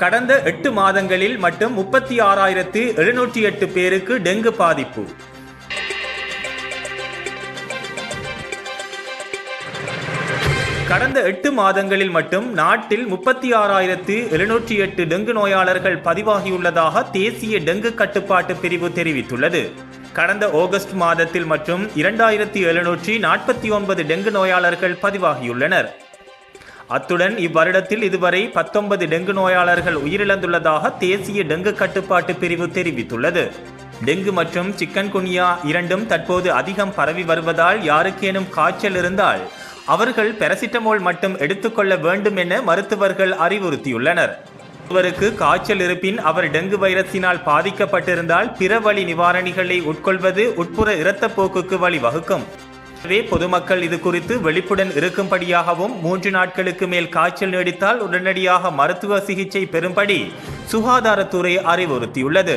கடந்த எட்டு மாதங்களில் மட்டும் முப்பத்தி ஆறாயிரத்து எழுநூற்றி எட்டு பேருக்கு டெங்கு பாதிப்பு. கடந்த எட்டு மாதங்களில் மட்டும் நாட்டில் முப்பத்தி ஆறாயிரத்து எழுநூற்றி எட்டு டெங்கு நோயாளர்கள் பதிவாகியுள்ளதாக தேசிய டெங்கு கட்டுப்பாட்டு பிரிவு தெரிவித்துள்ளது. கடந்த ஆகஸ்ட் மாதத்தில் மற்றும் இரண்டாயிரத்தி எழுநூற்றி நாற்பத்தி ஒன்பது டெங்கு நோயாளர்கள் பதிவாகியுள்ளனர். அத்துடன் இவ்வருடத்தில் இதுவரை பத்தொன்பது டெங்கு நோயாளர்கள் உயிரிழந்துள்ளதாக தேசிய டெங்கு கட்டுப்பாட்டு பிரிவு தெரிவித்துள்ளது. டெங்கு மற்றும் சிக்கன் குனியா இரண்டும் தற்போது அதிகம் பரவி வருவதால் யாருக்கேனும் காய்ச்சல் இருந்தால் அவர்கள் பெரசிட்டமோல் மட்டும் எடுத்துக்கொள்ள வேண்டும் என மருத்துவர்கள் அறிவுறுத்தியுள்ளனர். ஒருவருக்கு காய்ச்சல் இருப்பின் அவர் டெங்கு வைரஸினால் பாதிக்கப்பட்டிருந்தால் பிற வழி நிவாரணிகளை உட்கொள்வது உட்புற இரத்தப்போக்குக்கு வழிவகுக்கும். எனவே பொதுமக்கள் இது குறித்து வெளிப்புடன் இருக்கும்படியாகவும் மூன்று நாட்களுக்கு மேல் காய்ச்சல் நீடித்தால் உடனடியாக மருத்துவ சிகிச்சை பெறும்படி சுகாதாரத்துறை அறிவுறுத்தியுள்ளது.